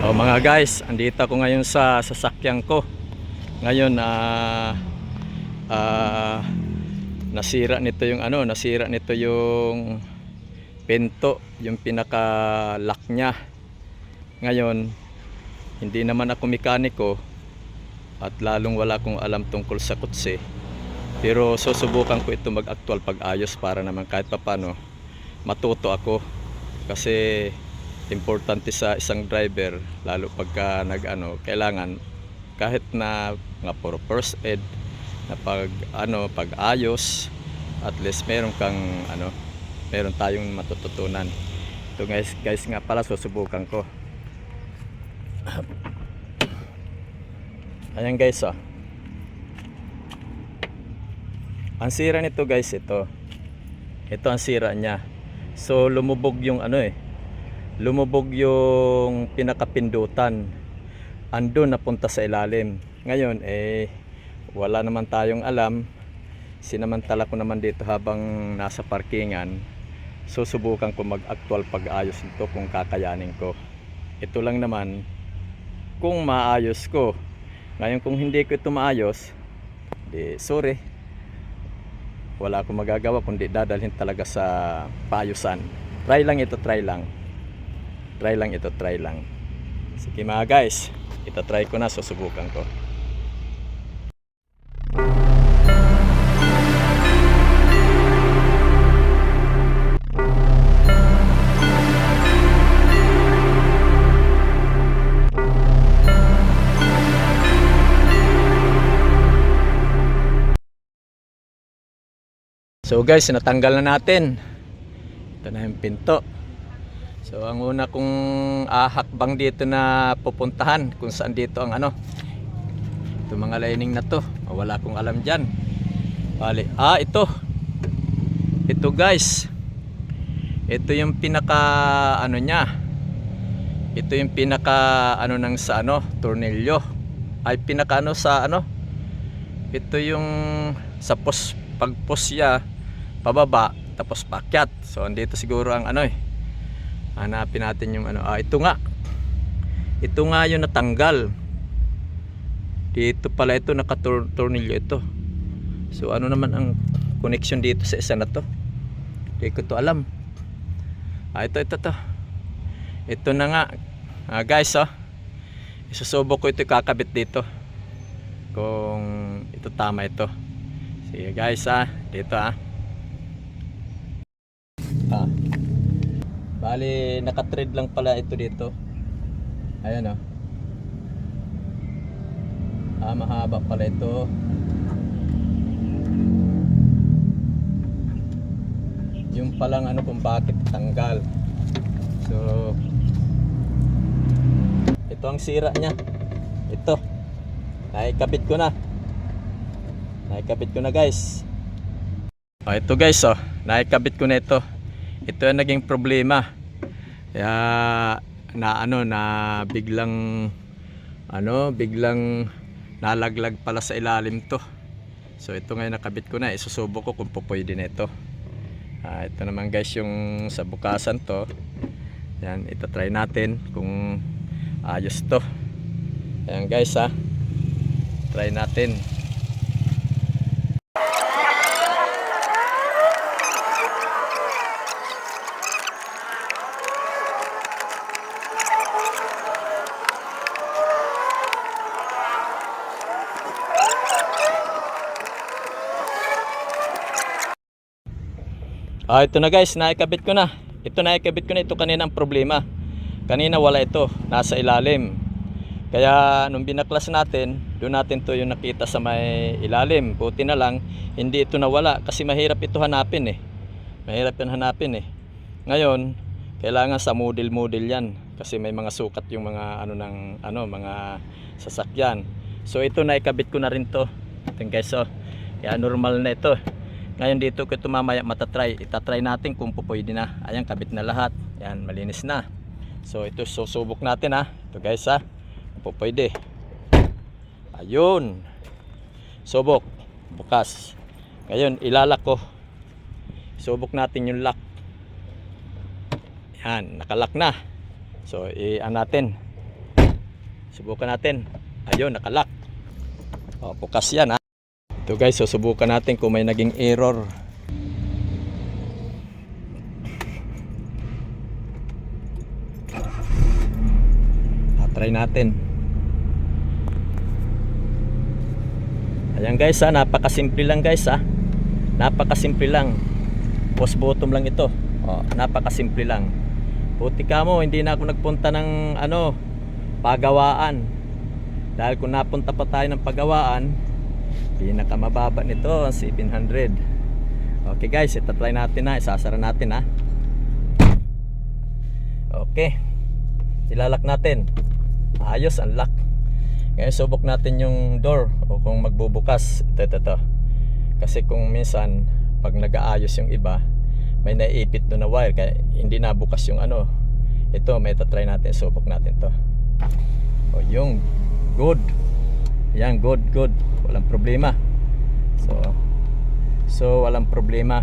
Oh, mga guys, andito ako ngayon sa sasakyan ko. Ngayon ah ah, nasira nito yung ano, nasira nito yung pinto, yung pinaka lock niya. Ngayon, hindi naman ako mekaniko at lalong wala akong alam tungkol sa kutsi. Pero susubukan ko ito mag-actual pag-ayos para naman kahit papano matuto ako kasi importante sa isang driver lalo pagka nag ano kailangan kahit na nga puro first aid na pag ano pag ayos at least meron kang ano meron tayong matututunan. Ito guys guys nga pala susubukan ko. Ayan guys oh. Ang sira nito guys ito. Ito ang sira niya. So lumubog yung ano eh lumubog yung pinakapindutan. Andun napunta sa ilalim. Ngayon eh wala naman tayong alam. Sinamantala ko naman dito habang nasa parkingan susubukan ko mag actual pag-ayos nito kung kakayanin ko. Ito lang naman kung maayos ko. Ngayon kung hindi ko ito maayos di sorry. Wala akong magagawa kundi dadalhin talaga sa paayusan. Try lang ito try lang try lang ito try lang sige mga guys ito try ko na susubukan ko So guys, natanggal na natin. Ito na yung pinto. So ang una kong ahakbang dito na pupuntahan kung saan dito ang ano. Ito mga lining na to. Wala akong alam dyan. Bali. Ah, ito. Ito guys. Ito yung pinaka ano niya. Ito yung pinaka ano nang sa ano, tornilyo. Ay pinaka ano sa ano. Ito yung sa pos pagpos siya pababa tapos pakyat. So andito siguro ang ano eh. Hanapin natin yung ano. Ah, ito nga. Ito nga yung natanggal. Dito pala ito nakatornilyo ito. So ano naman ang connection dito sa isa na to? Hindi ko to alam. Ah, ito ito to. Ito na nga. Ah, guys, oh. Isusubok ko ito kakabit dito. Kung ito tama ito. Sige guys, ah. Dito ah. Bali, naka-thread lang pala ito dito. Ayan oh. Ah, mahaba pala ito. Yung palang ano kung bakit tanggal. So, ito ang sira niya. Ito. Naikabit ko na. Naikabit ko na guys. Oh, ito guys oh. Naikabit ko na ito. Ito ang naging problema. Kaya na ano na biglang ano biglang nalaglag pala sa ilalim to. So ito ngayon nakabit ko na. Isusubo ko kung po pwede na ito. Ah, ito naman guys yung sa bukasan to. Yan, ito try natin kung ayos to. Ayan guys ha. Try natin. Ah, ito na guys, naikabit ko na. Ito naikabit ko na ito kanina ang problema. Kanina wala ito, nasa ilalim. Kaya nung binaklas natin, doon natin to yung nakita sa may ilalim. Buti na lang, hindi ito nawala kasi mahirap ito hanapin eh. Mahirap yan hanapin eh. Ngayon, kailangan sa model-model yan kasi may mga sukat yung mga ano ng ano mga sasakyan. So ito naikabit ko na rin to. Ito guys, oh. Kaya normal na ito. Ngayon dito ko ito mamaya matatry. Itatry natin kung po pwede na. Ayan, kabit na lahat. Yan, malinis na. So ito susubok natin ha. Ito guys ha. Po pwede. Ayun. Subok. Bukas. Ngayon, ilalak ko. Subok natin yung lock. Yan, nakalak na. So, i-an natin. Subukan natin. Ayun, nakalak. O, bukas yan ha. Ito guys, susubukan natin kung may naging error. Try natin. Ayan guys ha, napakasimple lang guys ha. Napakasimple lang. Post bottom lang ito. O, napakasimple lang. Puti ka mo, hindi na ako nagpunta ng ano, pagawaan. Dahil kung napunta pa tayo ng pagawaan, pinakamababa nito, ang 700. Okay guys, ito try natin na, isasara natin ha. Okay. Ilalak natin. Ayos, ang lock. Ngayon subok natin yung door o kung magbubukas. Ito, ito, ito. Kasi kung minsan, pag nag-aayos yung iba, may naiipit doon na wire kaya hindi nabukas yung ano. Ito, may try natin, subok natin to. O yung good. Yan, good, good. Walang problema. So, so walang problema.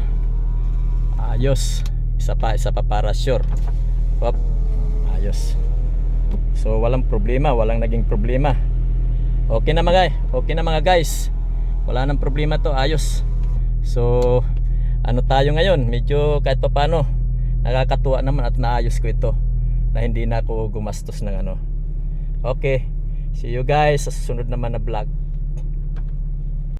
Ayos. Isa pa, isa pa para sure. Hop. Ayos. So walang problema, walang naging problema. Okay na mga okay na mga guys. Wala nang problema to, ayos. So ano tayo ngayon? Medyo kahit pa paano nakakatuwa naman at naayos ko ito na hindi na ako gumastos ng ano. Okay. See you guys sa susunod naman na vlog.